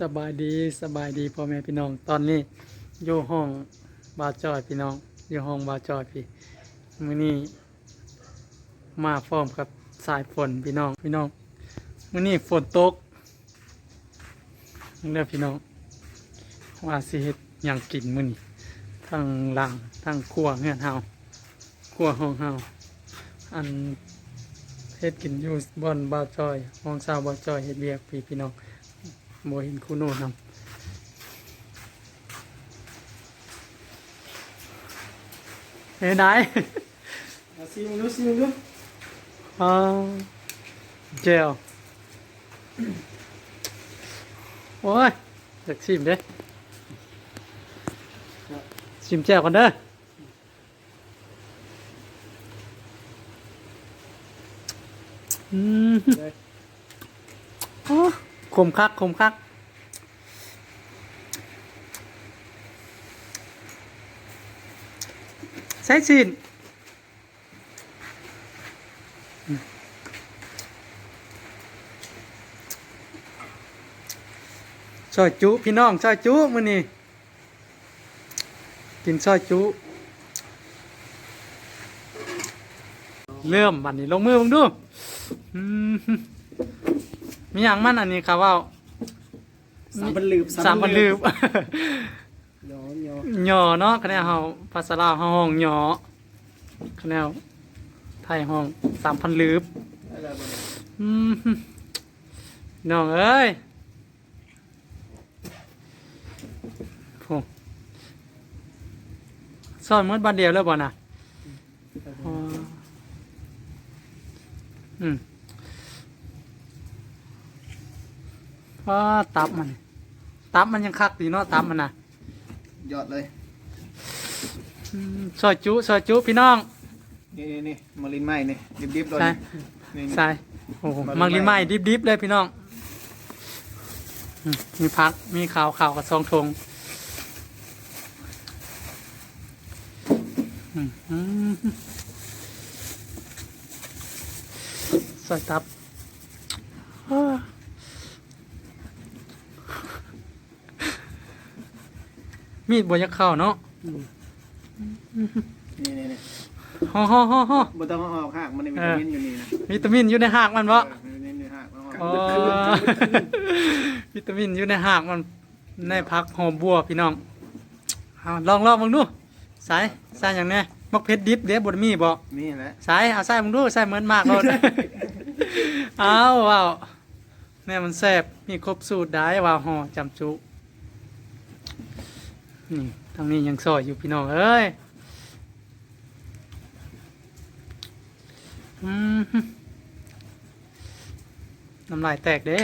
สบายดีสบายดีพ่อแม่พี่น้อง ตอนนี้อยู่ห้องบาจอยพี่น้องอยู่ห้องบาจอยพี่มื้อนี้มาพร้อมกับสายฝนพี่น้องพี่น้องมื้อนี้ฝนตกเด้อพี่น้องว่าสิเฮ็ดหยังกินมื้อนี้ทั้งหลังทั้งครัวเฮือนเฮาครัวห้องเฮาอันเฮ็ดกินอยู่บ่อนบาจอยห้องสาวบาจอยเฮ็ดเวียกพี่พี่น้อง โมเห็นคูโน่นำเฮ้ยนายเอาซิมงดูซิมงดูอ่าเจลโอ้ยอยากชิมเด้ชิมแจ่วกันเด้ออืม เลย โอ้ค มคักคมคักใช้สินซอยจุ พี่น้องซอยจุมื้อนี้กินซอยจุ เริ่มบัดนี้ลงมือมึงดู มมีอย่างมันอันนี้ครับว่าสามพันลืบสามพันลืบย้อนย้อนหย่อเนาะคะแนนเฮาภาษาลาวเฮาห้องหย่อคะแนนไทยห้องสามพันลืบอะไรบ้างอืมน้องเอ้ยโอ้ซ่อนมืดบานเดียวแล้วบ่น่ะอ๋ออืม ว่าตับมัน ตับมันยังคักดีเนาะตับมันน่ะยอดเลยอืมซอยจุซอยจุพี่น้องนี่นี่นี่มาลินไหมนี่ดิบดิบๆเลยใช่นี่นี่ใช่โอ้โหมามังลิไหมไม้ดิบๆเลยพี่น้องอืมมีพักมีขาวขาวกับซองทงอืมอืมใส่ตับ มีดบยักเข้าเนาะนี่นี่นี่ฮ่อฮ่อฮ่อฮ่อบ่ต้องเอาออกหักมันในวิตามินอยู่นี่นะวิตามินอยู่ในหากมันบ่เออนี่นี่หักเอาออกอ๋อวิตามินอยู่ในหากมันในพักหอมบัวพี่น้องเอาลองลองมึงดูสายสายอย่างเนี้ยมักเพชรดิบเดี๋ยวบดมีบอกนี่แหละสายเอาสายมึงดูสายเหมือนมากเลยเอาว้าวแม่มันแซ่บมีครบสูตรได้ว้าวห่อจำจุ นี่ทางนี้ยังซอยอยู่พี่น้องเอ้ยอืมน้ำลายแตกเด้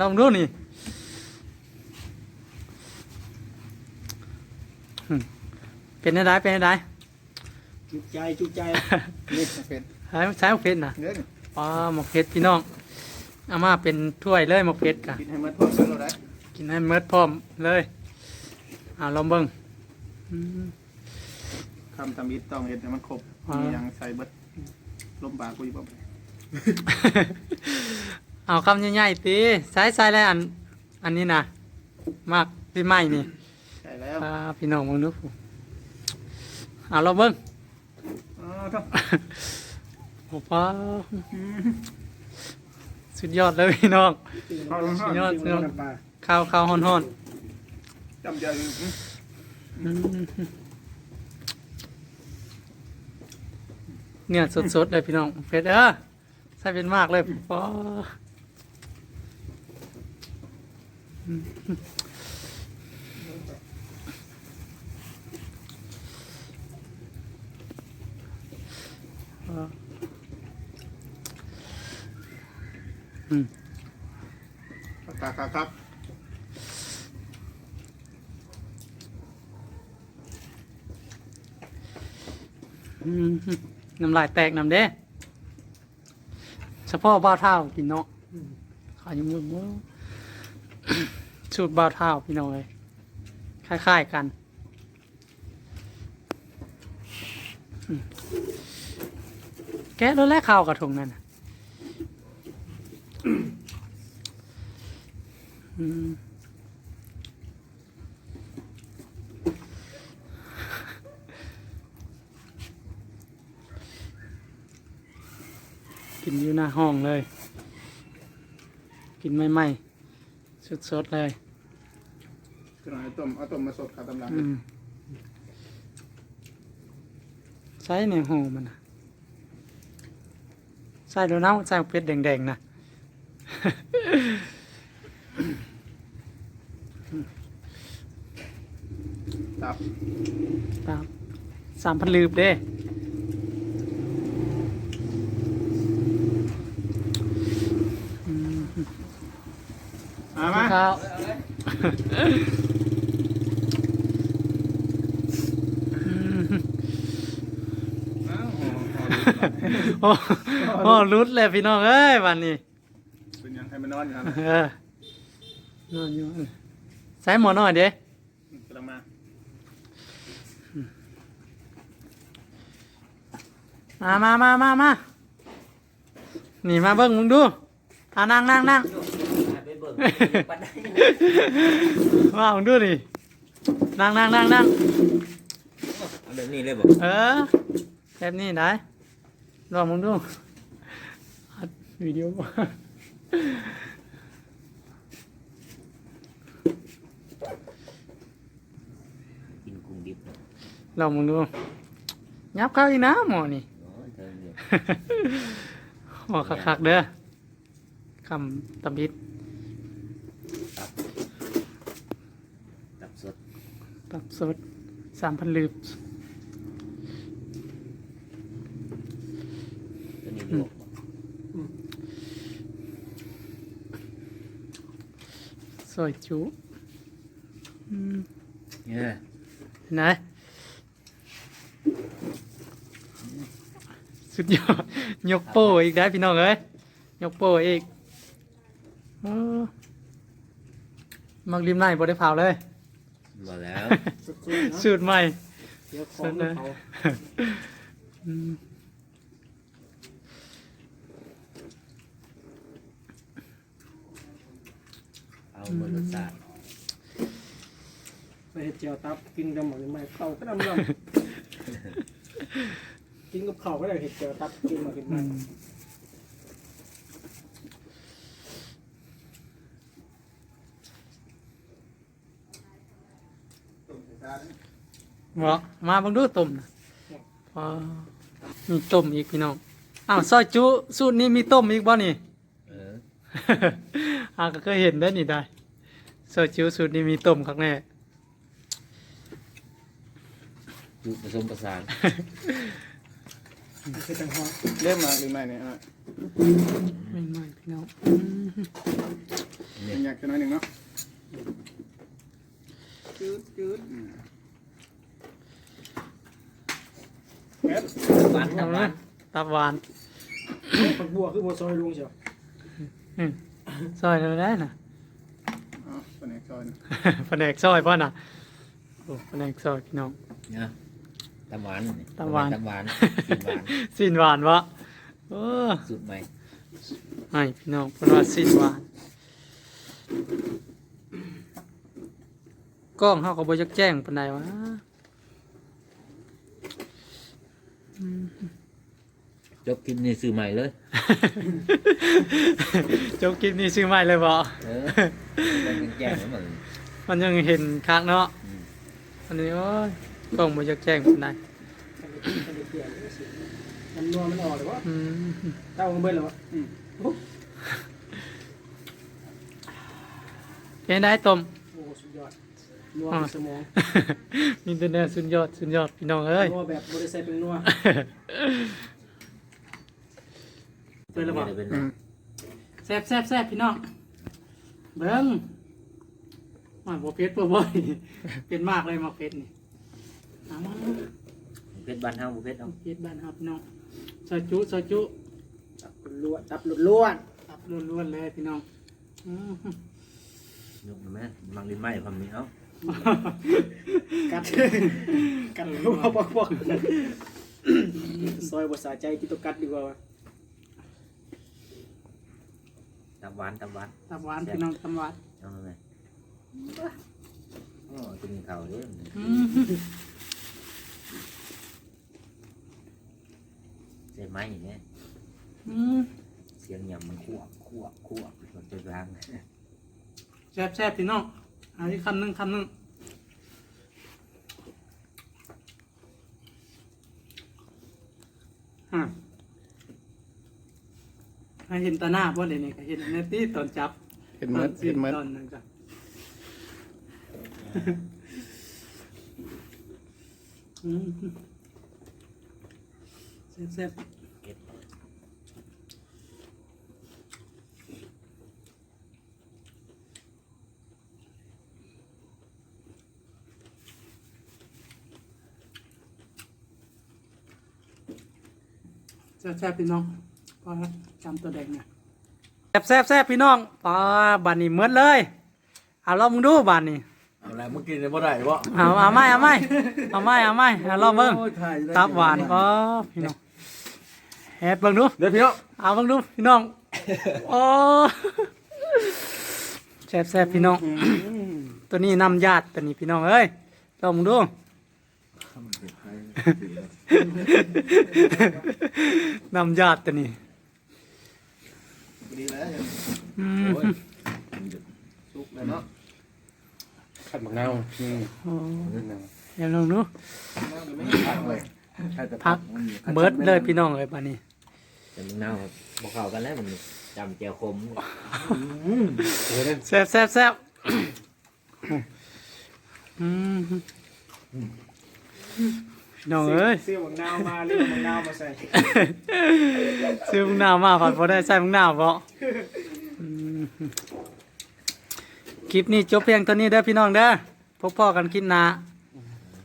ลองดูนี่อืมเป็นอะไรเป็นอะไรจุกใจจุกใจนี่เป็นใช้ใช้หมกเพชรนะเนื้อนี่อ๋อหมกเพชรพี่น้องเอามาเป็นถ้วยเลยหมกเพชรกะกินให้มันพอกันเราได้กินให้เมิดพร้อมเลย เอาลองเบิ้งอืม คำทำอิฐต้องเห็ดให้มันครบอ๋อมีหยังใส่เบิดลมปากกูอยู่บ่เอาคำใหญ่ๆตีใช้ใส่อะไรอัน อันนี้นะมากพี่ไม้นี่ใช่แล้วอ่าพี่น้องมึงดูเอาลองเบิ้งอ๋อครับโอ้ป้าสุดยอดเลยพี่น้อง เอาลงสุดยอดสุดยอดน้ำปลาข้าวข้าวฮ้อน จำใจอยู่ๆอืมเนี่ยสดๆเลยพี่น้องเพชรเออใส่เป็นมากเลยป้าอืมอ่าอืมครับครับครับ อืม น้ำลายแตกน้ำเด้เฉพาะบ้าวเท้ากินเนาะขายยุ่งๆสูตรบ้าวเท้าพี่น้องเลยคล้ายๆกันแกะแล้วแลกข้าวกระทงนั่นอืมกิ นอยู่หน้าห้องเลย กินไม่ไหมๆสดๆเลยคือหน่อยต้มเอาต้มมาสดขาตำลังอืมใส่ในห้องมันนะใส่ดูน้ำใส่เป็ดแดงๆนะตับครับสามพันลืบเด้อืม มามาข้าวอืมอ้าวห่อห่อโอ้โอ้รุดเลยพี่น้องเอ้ยวันนี้เป็นยังให้มันนอนอยู่นะเออนอนอยู่นั่นใส่หมอหน่อยเด้กำลังมามามามามามานี่มาเบิ้งมึงดูอ่านั่งนั่งนั่งไปเบิ่งปัดได้มามึงดูนี่นั่งนั่งนั่งนั่งเอาแบบนี้เลยบ่เออแบบนี้ได้ลองมึงดูอัดวิดีโอกินกุ้งดิบเนาะลองมึงดูยับเข้าอีกนะหมอนี่ โอ้ยเธอเดียวหมอคักๆเด้อคำตำบิด ตับตับสด ตับสดสามพันลืบตัวนี้ลวกบ่ซอยจุอืมเนี่ยเห็นไหนสุดยอด ยกโป้อีกได้พี่น้องเอ้ย ยกโป้อีกโอ้มักริมในบ่ได้เผาเลย บ่แล้วสุดๆเนาะสูตรใหม่เดี๋ยวของมันเขาอืมเอาหมดรสชาติไปเฮ็ดเจียวตับกินกับหมูไม่เข้าก็ดำดำกินกับข้าวก็ได้เห็ดเจียวตับกินมากิ นอืมามบอกมาเบังดูต้มนะพอมีต้มอีกพี่น้องอ้าวซอยจุสูตรนี้มีต้มอีกบ่นี่เอออ่าก็เคยเห็นได้นี่ได้ซอยจุสูตรนี้มีต้มข้างแน่จุผสมประสานคือจังหวะเริ่มมาหรือไม่เนี่ยอะไม่ไม่พี่น้องเนี่เป็ยนอยากจะน้อยหนึ่งเนาะจืดจืดอืม แก๊ส หวานเอาหเลวายนตับหวานผักบัวคือบัวซอยลุงเชียวอืมซอยเราได้นะเอ๋อเป็นอยากซอยนะแผนกซอยป่ะน่ะโอ้แผนกซอยพี่น้องเนี่ยตำหวานนี่ตำหวานตำหวานกินหวานสิ้นหวานวะโอ้สูตรใหม่ไม่พี่น้องเพราะว่าสิ้นหวานกล้องเขาก็บ่จักแจ้งปานใดวะอืม จบคลิปนี้ซื้อใหม่เลย จบคลิปนี้ซื้อใหม่เลยบ่เออต้องแจ้งๆแล้วมันมันยังเห็นคักเนาะอืมอันนี้โอ้ยกล้องบ่จักแจ้งปานใดมันเปลี่ยนมันนัวมันออกเลยวะอืมเต้าของเบิ้ลเลยวะอืมเห็นได้ต้มโอ้สุดยอด นัวในสมองมีแต่แนวสุดยอดสุดยอดพี่น้องเอ้ยนัวแบบบริษัทเป็นนัวเป็นระบาดเป็นอืมแซ่บแซ่บแซ่บพี่น้องเบิ้งมาบ่เผ็ดบ่บ่อยเป็นมากเลยมาเผ็ดนี่เอามาเพชรบ้านเฮาบ่เพชรเอาเผ็ดบ้านเฮาพี่น้องซอยจุซอยจุตับล้วนตับล้วนตับล้วนๆเลยพี่น้องอื้อหือยกมาแม่มังลิ้นไม้ความนี้เอา กัดกัดรัวปอกปอกซอยภาษาใจกินตัวกัดดีกว่าวะตับหวานตับหวานตับหวานพี่น้องตับหวานตัเอาไงอ๋อกินข้าวเด้ออืมใช่ไหมเนี่ยอืมเสียงยำมันคั่วคั่วคั่วมันจะรังแซ่บแซ่บพี่น้องเอันนี้คำหนึ่งคำหนึ่งอะให้เห็นตาหน้าบ่เลยนี่ก็เห็นในที่ตอนจับเห็นเหมือนเห็นเหมือนตอนนั้นจ้ะอืมแซ่บแซ่บ เก็บ แซ่บแซ่บพี่น้องพอแล้วจำตัวแดงเนี่ยแซ่บแซ่บแซ่บพี่น้องปลาบานนี้เหมือนเลยเอาลองมึงดูบานนี้เอาละเมื่อกี้เนี่ยบ่ได้บ่เอาเอาไม่เอาไม่เอาไม่เอาไม่เอาลองเบิ่งโอ้ยถ่ายได้ตับหวานก็พี่น้องแฮดเบิ่งดูเดี๋ยวพี่น้องเอาเบิ่งดูพี่น้องโอ้แซ่บแซ่บพี่น้อง ตัวนี้นำญาติตัวนี้พี่น้องเอ้ยลองมึงดู นำญาติตัวนี้ดีแล้วอืมสุกแล้วเนาะขัดมะนาวอืมโอ้เดี๋ยวลองดูผักเลยพักเบิร์ดเลยพี่น้องเลยป่านนี้จะมึงเน่าบ่เข้ากันแล้วมันจำแจวคมเดี๋ยวเนี่ยแซ่บแซ่บแซ่บอืม พี่น้องเอ้ยเสื้อมังนาวมาเรียกมังนาวมาใส่ซื้อมึงหน้าวมาผ่านพอได้ใส่มึงหน้าวบ่อืมคลิปนี้จบเพียงเท่านี้เด้อพี่น้องเด้อพบพ่อกันคลิปหน้า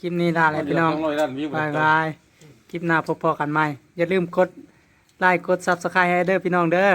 คลิปนี้ลาเลยพี่น้องร้อยด้านวิวบายบายคลิปหน้าพบพ่อกันใหม่ อย่าลืมกดไลค์กดซับสไครต์ให้เด้อพี่น้องเด้อ